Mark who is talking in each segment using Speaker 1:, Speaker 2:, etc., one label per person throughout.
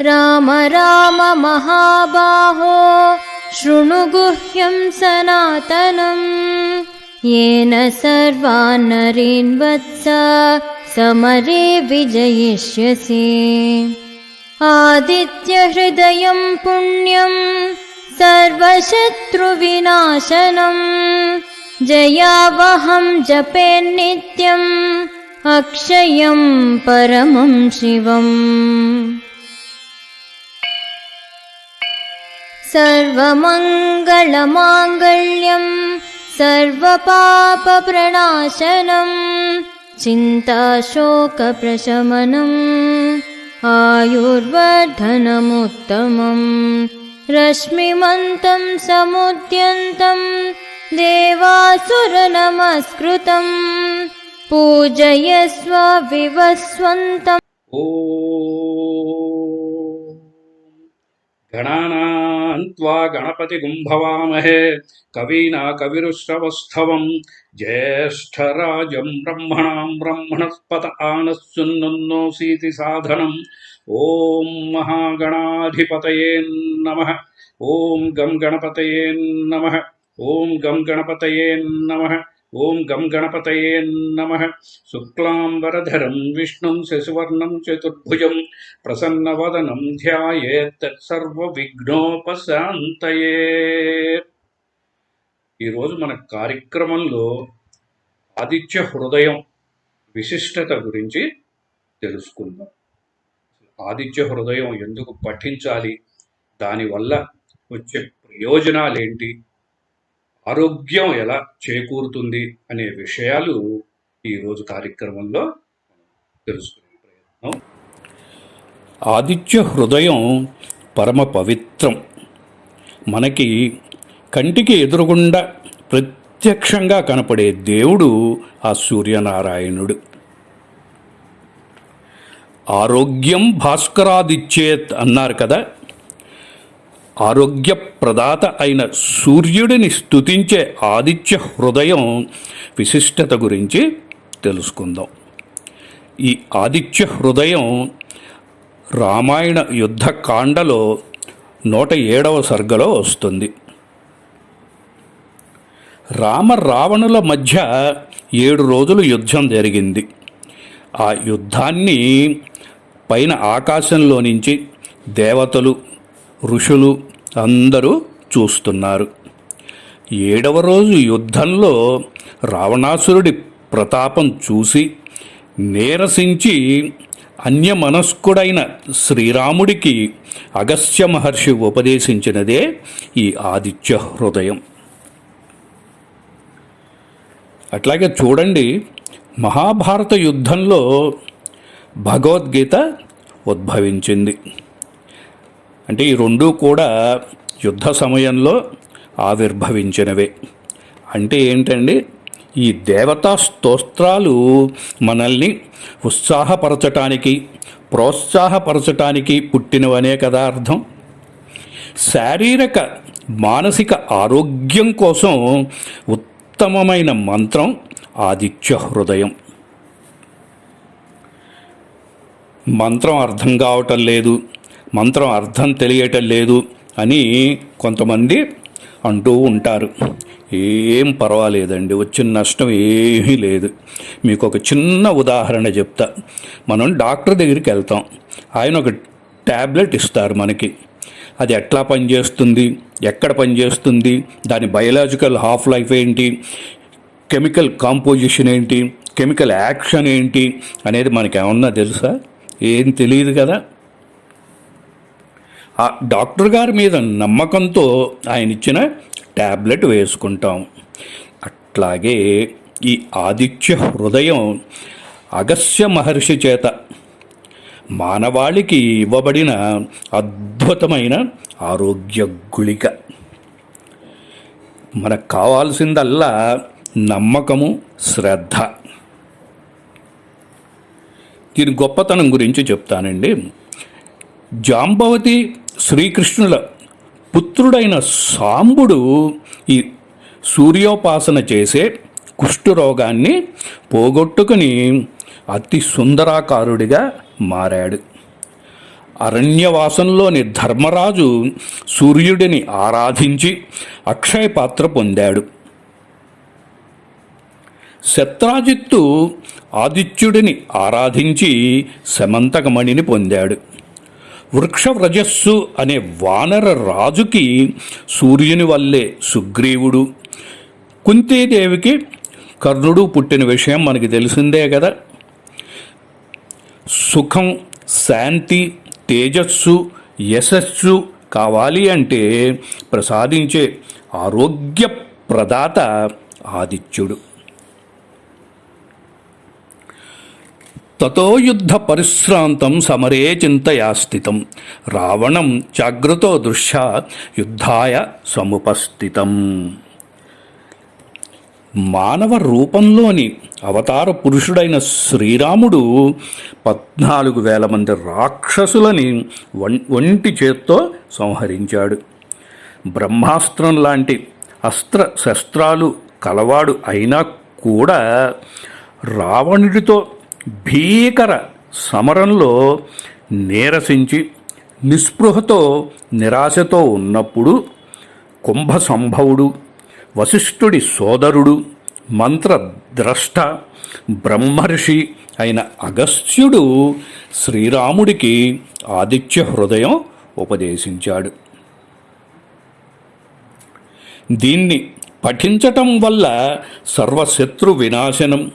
Speaker 1: राम राम महाबाहो शृणु गुह्यं सनातनम् येन सर्वान् नरीन् वत्स समरे विजयिष्यसि। आदित्यहृदयं पुण्यं सर्वशत्रुविनाशनम् जयावहं जपेन्नित्यम् अक्षयं परमं शिवम् सर्वमङ्गलमाङ्गल्यम् सर्वपापप्रणाशनम् चिन्ताशोकप्रशमनम् आयुर्वर्धनमुत्तमम् रश्मिमन्तं समुद्यन्तम् देवासुरनमस्कृतम् पूजयस्व विवस्वन्तम्
Speaker 2: గణపతి గుంభవామహే కవీనా కవిరుశ్రవస్థవం జ్యేష్ఠరాజం బ్రహ్మణాం బ్రహ్మణస్పత ఆనస్సున్నోసీతి సాధనం ఓం మహాగణాధిపతయే నమ ఓం గం గణపతయే నమ ఓం గం గణపతయే నమ ఓం గం గణపతయే నమ. శుక్లాంబరధరం విష్ణుం శశివర్ణం చతుర్భుజం ప్రసన్నవదనం ధ్యాయేత్సర్వవిఘ్నోపశాంతయే ఈరోజు మన కార్యక్రమంలో ఆదిత్య హృదయం విశిష్టత గురించి తెలుసుకుందాం. ఆదిత్య హృదయం ఎందుకు పఠించాలి? దానివల్ల వచ్చే ప్రయోజనాలేంటి? ఆరోగ్యం ఎలా చేకూరుతుంది అనే విషయాలు ఈరోజు కార్యక్రమంలో తెలుసుకునే ప్రయత్నం.
Speaker 3: ఆదిత్య హృదయం పరమ పవిత్రం. మనకి కంటికి ఎదురుగుండా ప్రత్యక్షంగా కనపడే దేవుడు ఆ సూర్యనారాయణుడు. ఆరోగ్యం భాస్కరాదిచ్చేత్ అన్నారు కదా ఆరోగ్య ప్రదాత అయిన సూర్యుడిని స్తుతించే ఆదిత్య హృదయం విశిష్టత గురించి తెలుసుకుందాం. ఈ ఆదిత్య హృదయం రామాయణ యుద్ధకాండలో నూట ఏడవ సర్గలో వస్తుంది. రామ రావణుల మధ్య ఏడు రోజులు యుద్ధం జరిగింది. ఆ యుద్ధాన్ని పైన ఆకాశంలో నుంచి దేవతలు ఋషులు అందరూ చూస్తున్నారు. ఏడవ రోజు యుద్ధంలో రావణాసురుడి ప్రతాపం చూసి నీరసించి అన్యమనస్కుడైన శ్రీరాముడికి అగస్త్య మహర్షి ఉపదేశించినదే ఈ ఆదిత్య హృదయం. అట్లాగే చూడండి మహాభారత యుద్ధంలో భగవద్గీత ఉద్భవించింది. అంటే ఈ రెండూ కూడా యుద్ధ సమయంలో ఆవిర్భవించినవే. అంటే ఏంటండి? ఈ దేవతా స్తోత్రాలు మనల్ని ఉత్సాహపరచటానికి ప్రోత్సాహపరచటానికి పుట్టినవనే కదా అర్థం. శారీరక మానసిక ఆరోగ్యం కోసం ఉత్తమమైన మంత్రం ఆదిత్య హృదయం. మంత్రం అర్థం కావటం లేదు. మంత్రం అర్థం తెలియటం లేదు అని కొంతమంది అంటూ ఉంటారు. ఏం పర్వాలేదండి వచ్చిన నష్టం ఏమీ లేదు. మీకు ఒక చిన్న ఉదాహరణ చెప్తా. మనం డాక్టర్ దగ్గరికి వెళ్తాం. ఆయన ఒక ట్యాబ్లెట్ ఇస్తారు మనకి. అది ఎట్లా పనిచేస్తుంది ఎక్కడ పనిచేస్తుంది దాని బయలాజికల్ హాఫ్ లైఫ్ ఏంటి కెమికల్ కాంపోజిషన్ ఏంటి కెమికల్ యాక్షన్ ఏంటి అనేది మనకి ఏమన్నా తెలుసా? ఏం తెలియదు కదా? ఆ డాక్టర్ గారి మీద నమ్మకంతో ఆయన ఇచ్చిన ట్యాబ్లెట్ వేసుకుంటాం. అట్లాగే ఈ ఆదిత్య హృదయం అగస్య మహర్షి చేత మానవాళికి ఇవ్వబడిన అద్భుతమైన ఆరోగ్య గుళిక. మనకు కావాల్సిందల్లా నమ్మకము శ్రద్ధ. దీని గొప్పతనం గురించి చెప్తానండి. జాంబవతి శ్రీకృష్ణుల పుత్రుడైన సాంబుడు ఈ సూర్యోపాసన చేసే కుష్ఠరోగాన్ని పోగొట్టుకుని అతి సుందరాకారుడిగా మారాడు. అరణ్యవాసంలోని ధర్మరాజు సూర్యుడిని ఆరాధించి అక్షయ పాత్ర పొందాడు. శత్రాజిత్తు ఆదిత్యుడిని ఆరాధించి శమంతకమణిని పొందాడు. వృక్షవ్రజస్సు అనే వానర రాజుకి సూర్యుని వల్లే సుగ్రీవుడు. కుంతీదేవికి కర్ణుడు పుట్టిన విషయం మనకి తెలిసిందే కదా. సుఖం శాంతి తేజస్సు యశస్సు కావాలి అంటే ప్రసాదించే ఆరోగ్య ప్రదాత ఆదిత్యుడు. తతో యుద్ధ పరిశ్రాంతం సమరే చింతయాస్థితం. రావణం జాగ్రతో దృశ్య యుద్ధాయ సముపస్థితం. మానవ రూపంలోని అవతార పురుషుడైన శ్రీరాముడు పద్నాలుగు వేల మంది రాక్షసులని వం- ఒంటి చేత్తో సంహరించాడు. బ్రహ్మాస్త్రం లాంటి అస్త్ర శస్త్రాలు కలవాడు అయినా కూడా రావణుడితో భీకర సమరంలో నీరసించి నిస్పృహతో నిరాశతో ఉన్నప్పుడు కుంభ సంభవుడు వశిష్ఠుడి సోదరుడు మంత్రద్రష్ట బ్రహ్మర్షి అయిన అగస్త్యుడు శ్రీరాముడికి ఆదిత్య హృదయం ఉపదేశించాడు. దీన్ని పఠించటం వల్ల సర్వశత్రు వినాశనం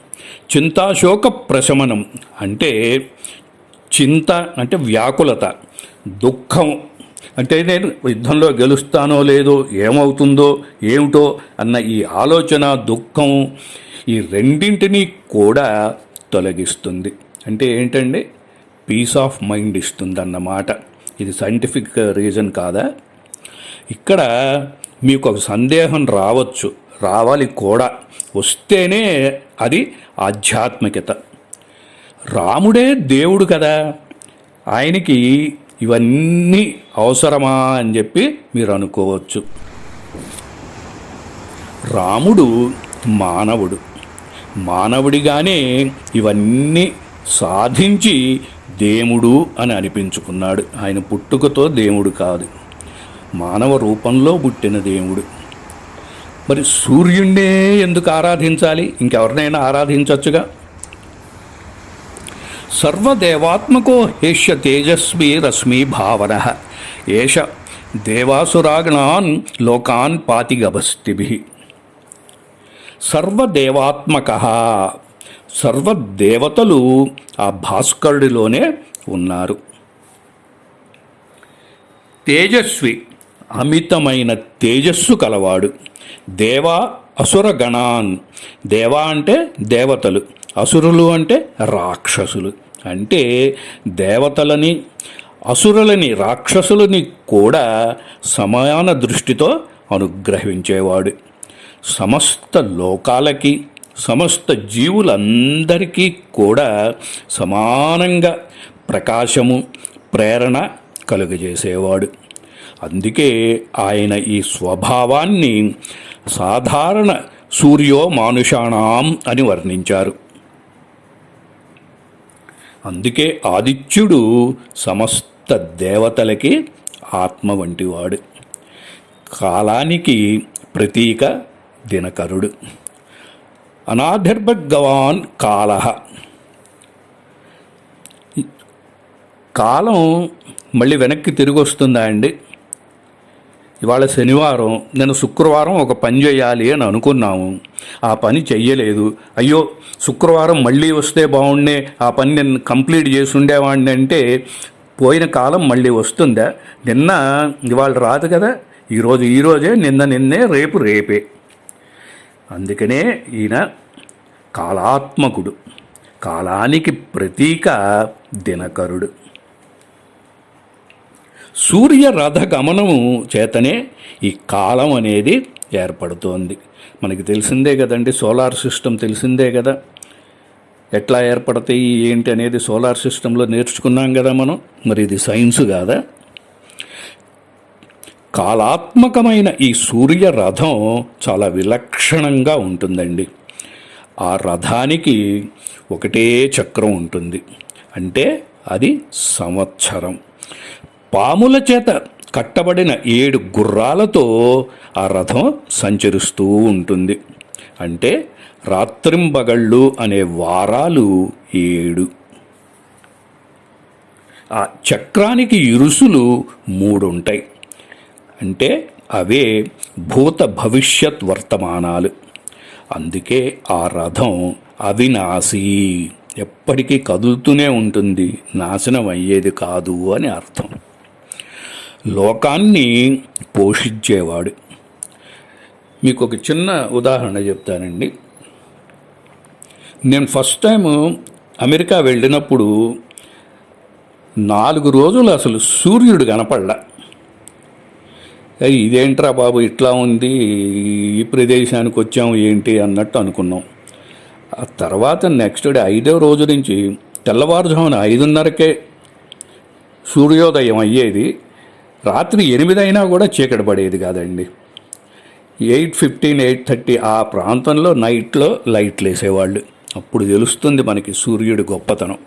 Speaker 3: చింతాశోక ప్రశమనం అంటే చింత అంటే వ్యాకులత దుఃఖం అంటే నేను యుద్ధంలో గెలుస్తానో లేదో ఏమవుతుందో ఏమిటో అన్న ఈ ఆలోచన దుఃఖం ఈ రెండింటినీ కూడా తొలగిస్తుంది. అంటే ఏంటండి? పీస్ ఆఫ్ మైండ్ ఇస్తుంది అన్నమాట ఇది సైంటిఫిక్ రీజన్ కాదా? ఇక్కడ మీకు ఒక సందేహం రావచ్చు. రావాలి కూడా. వస్తేనే అది ఆధ్యాత్మికత. రాముడే దేవుడు కదా. ఆయనకి ఇవన్నీ అవసరమా అని చెప్పి మీరు అనుకోవచ్చు. రాముడు మానవుడు. మానవుడిగానే ఇవన్నీ సాధించి దేవుడు అని అనిపించుకున్నాడు. ఆయన పుట్టుకతో దేవుడు కాదు. మానవ రూపంలో పుట్టిన దేవుడు. మరి సూర్యుణ్ణే ఎందుకు ఆరాధించాలి? ఇంకెవరినైనా ఆరాధించవచ్చుగా సర్వదేవాత్మకో హేష్య తేజస్వి రశ్మి భావన. ఏష దేవాసురాగణాన్ లోకాన్ పాతిగవస్తిభి. సర్వదేవాత్మక. సర్వదేవతలు ఆ భాస్కరుడిలోనే ఉన్నారు. తేజస్వి అమితమైన తేజస్సు కలవాడు. దేవా అసురగణాన్ దేవా అంటే దేవతలు. అసురులు అంటే రాక్షసులు. అంటే దేవతలని అసురులని రాక్షసులని కూడా సమాన దృష్టితో అనుగ్రహించేవాడు. సమస్త లోకాలకి సమస్త జీవులందరికీ కూడా సమానంగా ప్రకాశము ప్రేరణ కలుగజేసేవాడు. అందుకే ఆయన ఈ స్వభావాన్ని సాధారణ సూర్యో మానుషాణం అని వర్ణించారు. అందుకే ఆదిత్యుడు సమస్త దేవతలకి ఆత్మ వంటివాడు. కాలానికి ప్రతీక దినకరుడు. అనాధిర్భగవాన్ కాల కాలం మళ్ళీ వెనక్కి తిరిగి వస్తుందా అండి? ఇవాళ శనివారం నేను శుక్రవారం ఒక పని చేయాలి అని అనుకున్నాము. ఆ పని చెయ్యలేదు. అయ్యో శుక్రవారం మళ్ళీ వస్తే బాగుండే ఆ పని నేను కంప్లీట్ చేసి ఉండేవాడిని అంటే పోయిన కాలం మళ్ళీ వస్తుందా? నిన్న ఇవాళ రాదు కదా. ఈరోజు ఈరోజే నిన్న నిన్నే రేపు రేపే. అందుకనే ఈయన కాలాత్మకుడు కాలానికి ప్రతీక దినకరుడు. సూర్య రథ గమనము చేతనే ఈ కాలం అనేది ఏర్పడుతోంది. మనకి తెలిసిందే కదండి సోలార్ సిస్టమ్ తెలిసిందే కదా. ఎట్లా ఏర్పడతాయి ఏంటి అనేది సోలార్ సిస్టంలో నేర్చుకున్నాం కదా మనం. మరి ఇది సైన్స్ కాదా? కాలాత్మకమైన ఈ సూర్య రథం చాలా విలక్షణంగా ఉంటుందండి. ఆ రథానికి ఒకటే చక్రం ఉంటుంది. అంటే అది సంవత్సరం. పాముల చేత కట్టబడిన ఏడు గుర్రాలతో ఆ రథం సంచరిస్తూ ఉంటుంది. అంటే రాత్రింబగళ్ళు అనే వారాలు ఏడు. ఆ చక్రానికి ఇరుసులు మూడుంటాయి. అంటే అవే భూత భవిష్యత్ వర్తమానాలు. అందుకే ఆ రథం అవినాశి. ఎప్పటికీ కదులుతూనే ఉంటుంది. నాశనం అయ్యేది కాదు అని అర్థం. లోకాన్ని పోషించేవాడు. మీకు ఒక చిన్న ఉదాహరణ చెప్తానండి. నేను ఫస్ట్ టైం అమెరికా వెళ్ళినప్పుడు నాలుగు రోజులు అసలు సూర్యుడు కనపడ్డా ఇదేంట్రా బాబు ఇట్లా ఉంది ఈ ప్రదేశానికి వచ్చాము ఏంటి అన్నట్టు అనుకున్నాం. ఆ తర్వాత నెక్స్ట్ డే ఐదో రోజు నుంచి తెల్లవారుజామున ఐదున్నరకే సూర్యోదయం అయ్యేది. రాత్రి ఎనిమిది అయినా కూడా చీకటి పడేది కాదండి. ఎయిట్ ఫిఫ్టీన్ ఎయిట్ థర్టీ ఆ ప్రాంతంలో నైట్లో లైట్లు వేసేవాళ్ళు. అప్పుడు తెలుస్తుంది మనకి సూర్యుడి గొప్పతనం.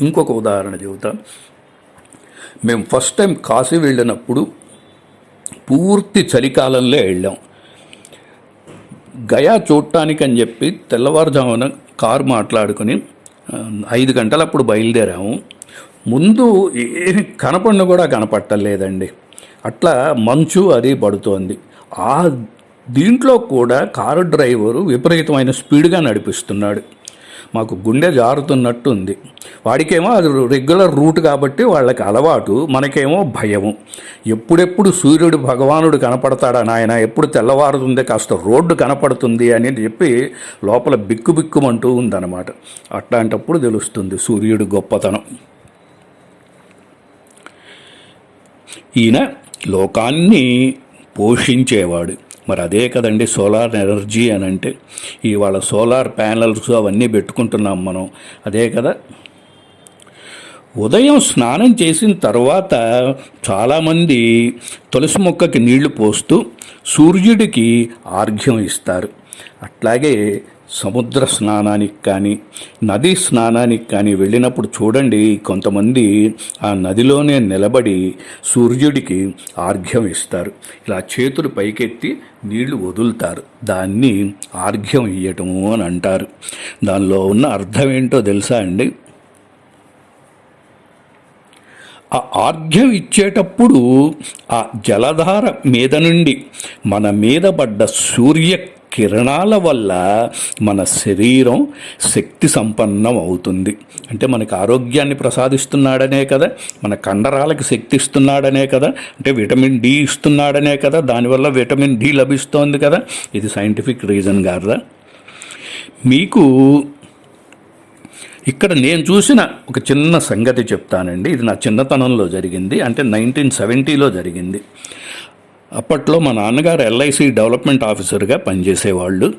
Speaker 3: ఇంకొక ఉదాహరణ చెబుతా. మేము ఫస్ట్ టైం కాశీ వెళ్ళినప్పుడు పూర్తి చలికాలంలో వెళ్ళాం. గయా చూడటానికి అని చెప్పి తెల్లవారుజామున కారు మాట్లాడుకుని ఐదు గంటలప్పుడు బయలుదేరాము. ముందు ఏమి కనపడిన కూడా కనపట్టలేదండి. అట్లా మంచు అది పడుతోంది. ఆ దీంట్లో కూడా కారు డ్రైవరు విపరీతమైన స్పీడ్గా నడిపిస్తున్నాడు. మాకు గుండె జారుతున్నట్టు ఉంది వాడికేమో అది రెగ్యులర్ రూట్ కాబట్టి వాళ్ళకి అలవాటు మనకేమో భయము. ఎప్పుడెప్పుడు సూర్యుడు భగవానుడు కనపడతాడా నాయన? ఎప్పుడు తెల్లవారుతుంది కాస్త రోడ్డు కనపడుతుంది అని చెప్పి లోపల బిక్కు బిక్కుమంటూ ఉందన్నమాట. అట్లాంటప్పుడు తెలుస్తుంది సూర్యుడు గొప్పతనం. ఈయన లోకాన్ని పోషించేవాడు. మరి అదే కదండి సోలార్ ఎనర్జీ అని అంటే ఇవాళ సోలార్ ప్యానల్స్ అవన్నీ పెట్టుకుంటున్నాం మనం. అదే కదా? ఉదయం స్నానం చేసిన తర్వాత చాలామంది తులసి మొక్కకి నీళ్ళు పోస్తూ సూర్యుడికి ఆర్ఘ్యం ఇస్తారు. అట్లాగే సముద్ర స్నానానికి కానీ నదీ స్నానానికి కానీ వెళ్ళినప్పుడు చూడండి కొంతమంది ఆ నదిలోనే నిలబడి సూర్యుడికి ఆర్ఘ్యం ఇస్తారు. ఇలా చేతులు పైకెత్తి నీళ్ళు వదులుతారు. దాన్ని ఆర్ఘ్యం ఇయ్యటము అని అంటారు. దానిలో ఉన్న అర్థం ఏంటో తెలుసా అండి? ఆ ఆర్ఘ్యం ఇచ్చేటప్పుడు ఆ జలధార మీద నుండి మన మీద పడ్డ సూర్య కిరణాల వల్ల మన శరీరం శక్తి సంపన్నం అవుతుంది. అంటే మనకి ఆరోగ్యాన్ని ప్రసాదిస్తున్నాడనే కదా మన కండరాలకు శక్తి ఇస్తున్నాడనే కదా అంటే విటమిన్ డి ఇస్తున్నాడనే కదా దానివల్ల విటమిన్ డి లభిస్తోంది కదా. ఇది సైంటిఫిక్ రీజన్ కాదా మీకు ఇక్కడ నేను చూసిన ఒక చిన్న సంగతి చెప్తానండి. ఇది నా చిన్నతనంలో జరిగింది. అంటే నైన్టీన్ సెవెంటీలో జరిగింది. అప్పట్లో మా నాన్నగారు ఎల్ఐసి డెవలప్మెంట్ ఆఫీసర్గా పనిచేసేవాళ్ళు.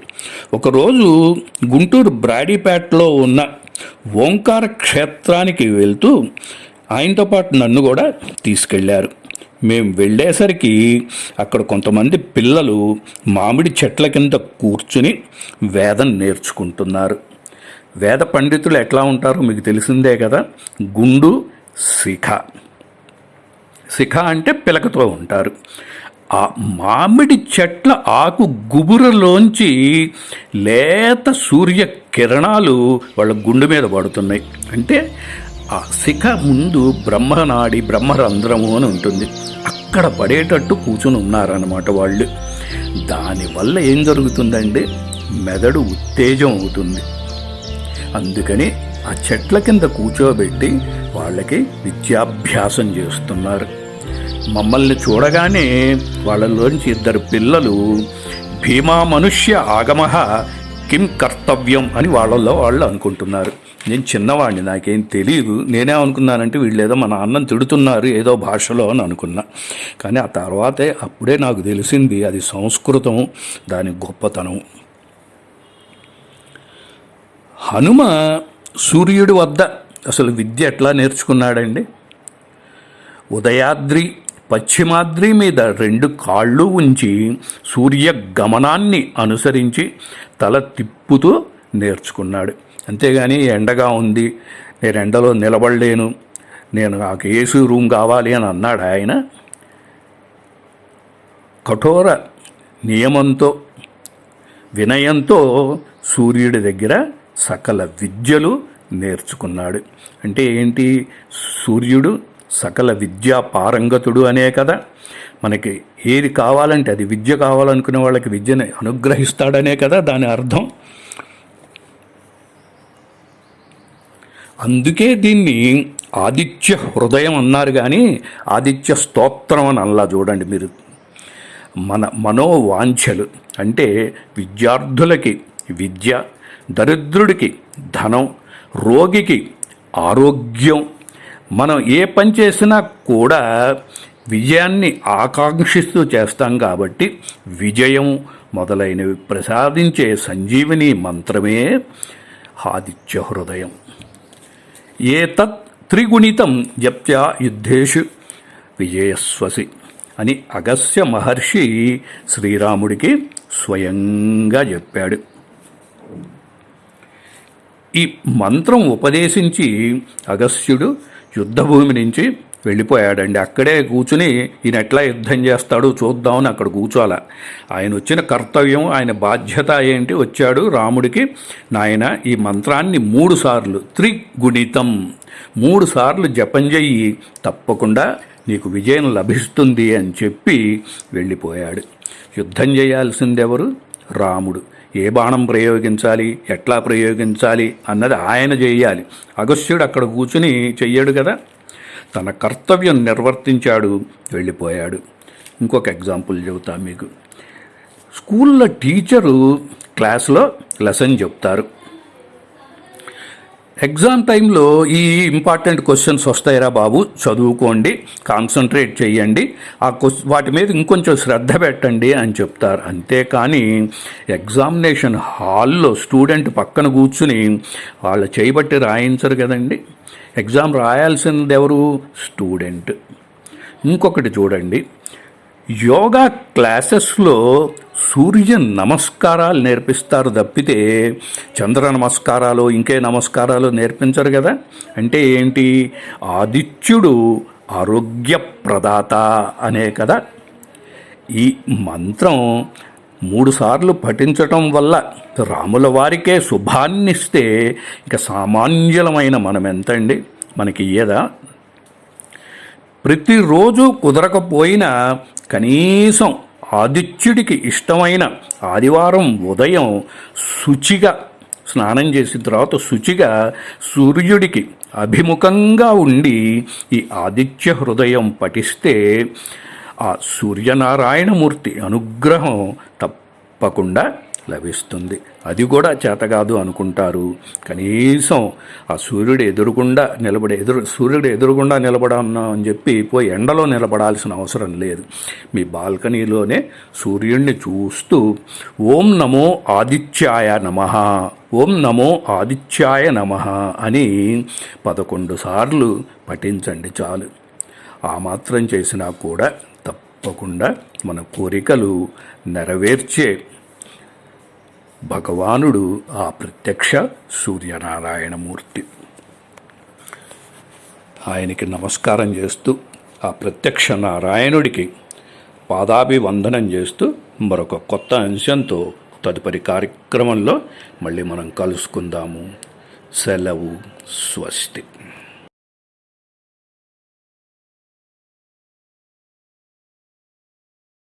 Speaker 3: ఒకరోజు గుంటూరు బ్రాడీపేటలో ఉన్న ఓంకార క్షేత్రానికి వెళ్తూ ఆయనతో పాటు నన్ను కూడా తీసుకెళ్ళారు మేము వెళ్ళేసరికి అక్కడ కొంతమంది పిల్లలు మామిడి చెట్ల కింద కూర్చుని వేదం నేర్చుకుంటున్నారు. వేద పండితులు ఎట్లా ఉంటారో మీకు తెలిసిందే కదా? గుండు శిఖ. శిఖ అంటే పిలకతో ఉంటారు. ఆ మామిడి చెట్ల ఆకు గుబురలోంచి లేత సూర్య కిరణాలు వాళ్ళ గుండె మీద పడుతున్నాయి. అంటే ఆ శిఖ ముందు బ్రహ్మనాడి బ్రహ్మరంధ్రము అని ఉంటుంది. అక్కడ పడేటట్టు కూర్చుని ఉన్నారన్నమాట వాళ్ళు. దానివల్ల ఏం జరుగుతుందండి? మెదడు ఉత్తేజం అవుతుంది. అందుకని ఆ చెట్ల కింద కూర్చోబెట్టి వాళ్ళకి విద్యాభ్యాసం చేస్తున్నారు. మమ్మల్ని చూడగానే వాళ్ళలోంచి ఇద్దరు పిల్లలు భీమా మనుష్య ఆగమహ కిం కర్తవ్యం అని వాళ్ళల్లో వాళ్ళు అనుకుంటున్నారు. నేను చిన్నవాడిని నాకేం తెలియదు నేనే అనుకున్నానంటే వీళ్ళు ఏదో మా నాన్నని తిడుతున్నారు ఏదో భాషలో అని అనుకున్నా. కానీ ఆ తర్వాతే అప్పుడే నాకు తెలిసింది అది సంస్కృతం దాని గొప్పతనం. హనుమ సూర్యుడి వద్ద అసలు విద్య ఎట్లా నేర్చుకున్నాడండి? ఉదయాద్రి పశ్చిమాద్రి మీద రెండు కాళ్ళు ఉంచి సూర్య గమనాన్ని అనుసరించి తల తిప్పుతూ నేర్చుకున్నాడు. అంతేగాని ఎండగా ఉంది నేను ఎండలో నిలబడలేను నేను నాకు ఏసీ రూమ్ కావాలి అని అన్నాడు ఆయన. కఠోర నియమంతో వినయంతో సూర్యుడి దగ్గర సకల విద్యలు నేర్చుకున్నాడు. అంటే ఏంటి? సూర్యుడు సకల విద్యా పారంగతుడు అనే కదా. మనకి ఏది కావాలంటే అది విద్య కావాలనుకునే వాళ్ళకి విద్యను అనుగ్రహిస్తాడనే కదా దాని అర్థం. అందుకే దీన్ని ఆదిత్య హృదయం అన్నారు కానీ ఆదిత్య స్తోత్రం అని అల్లా చూడండి మీరు. మన మనోవాంఛలు అంటే విద్యార్థులకి విద్య దరిద్రుడికి ధనం రోగికి ఆరోగ్యం మనం ఏ పని చేసినా కూడా విజయాన్ని ఆకాంక్షిస్తూ చేస్తాం కాబట్టి విజయం మొదలైనవి ప్రసాదించే సంజీవిని మంత్రమే ఆదిత్య హృదయం. తత్ త్రిగుణితం జప్త్యా యుద్ధేషు విజయస్వసి అని అగస్య మహర్షి శ్రీరాముడికి స్వయంగా చెప్పాడు. ఈ మంత్రం ఉపదేశించి అగస్త్యుడు యుద్ధభూమి నుంచి వెళ్ళిపోయాడండి. అక్కడే కూర్చుని ఈయన ఎట్లా యుద్ధం చేస్తాడో చూద్దామని అక్కడ కూర్చోాల ఆయన వచ్చిన కర్తవ్యం ఆయన బాధ్యత ఏంటి? వచ్చాడు రాముడికి నాయన ఈ మంత్రాన్ని మూడు సార్లు త్రిగుణితం. మూడు సార్లు జపం చెయ్యి. తప్పకుండా నీకు విజయం లభిస్తుంది అని చెప్పి వెళ్ళిపోయాడు. యుద్ధం చేయాల్సిందెవరు? రాముడు. ఏ బాణం ప్రయోగించాలి? ఎట్లా ప్రయోగించాలి? అన్నది ఆయన చేయాలి అగస్త్యుడు అక్కడ కూర్చుని చెయ్యడు కదా? తన కర్తవ్యం నిర్వర్తించాడు వెళ్ళిపోయాడు. ఇంకొక ఎగ్జాంపుల్ చెబుతా మీకు. స్కూల్లో టీచరు క్లాస్లో లెసన్ చెప్తారు. ఎగ్జామ్ టైంలో ఈ ఇంపార్టెంట్ క్వశ్చన్స్ వస్తాయిరా బాబు చదువుకోండి కాన్సన్ట్రేట్ చేయండి ఆ క్వశ్చ వాటి మీద ఇంకొంచెం శ్రద్ధ పెట్టండి అని చెప్తారు. అంతేకాని ఎగ్జామినేషన్ హాల్లో స్టూడెంట్ పక్కన కూర్చుని వాళ్ళ చేయబట్టి రాయించరు కదండి. ఎగ్జామ్ రాయాల్సింది ఎవరు స్టూడెంట్. ఇంకొకటి చూడండి. యోగా క్లాసెస్లో సూర్య నమస్కారాలు నేర్పిస్తారు తప్పితే చంద్ర నమస్కారాలు ఇంకే నమస్కారాలు నేర్పించరు కదా? అంటే ఏంటి? ఆదిత్యుడు ఆరోగ్య ప్రదాత అనే కదా? ఈ మంత్రం మూడుసార్లు పఠించటం వల్ల రాముల వారికే శుభాన్నిస్తే ఇక సామాన్యులమైన మనం ఎంతండి మనకి ఇయ్యదా? ప్రతిరోజు కుదరకపోయినా కనీసం ఆదిత్యుడికి ఇష్టమైన ఆదివారం ఉదయం శుచిగా స్నానం చేసిన తర్వాత శుచిగా సూర్యుడికి అభిముఖంగా ఉండి ఈ ఆదిత్య హృదయం పఠిస్తే ఆ సూర్యనారాయణమూర్తి అనుగ్రహం తప్పకుండా లభిస్తుంది. అది కూడా చేతగాదు అనుకుంటారు. కనీసం ఆ సూర్యుడు ఎదురుగుండా నిలబడే ఎదురు సూర్యుడు ఎదురుగుండా నిలబడన్నా అని చెప్పి పోయి ఎండలో నిలబడాల్సిన అవసరం లేదు. మీ బాల్కనీలోనే సూర్యుడిని చూస్తూ ఓం నమో ఆదిత్యాయ నమ ఓం నమో ఆదిత్యాయ నమ అని పదకొండు సార్లు పఠించండి చాలు. ఆ మాత్రం చేసినా కూడా తప్పకుండా మన కోరికలు నెరవేర్చే భగవానుడు ఆ ప్రత్యక్ష సూర్యనారాయణమూర్తి. ఆయనకి నమస్కారం చేస్తూ ఆ ప్రత్యక్ష నారాయణుడికి పాదాభివందనం చేస్తూ మరొక కొత్త అంశంతో తదుపరి కార్యక్రమంలో మళ్ళీ మనం కలుసుకుందాము. సెలవు స్వస్తి.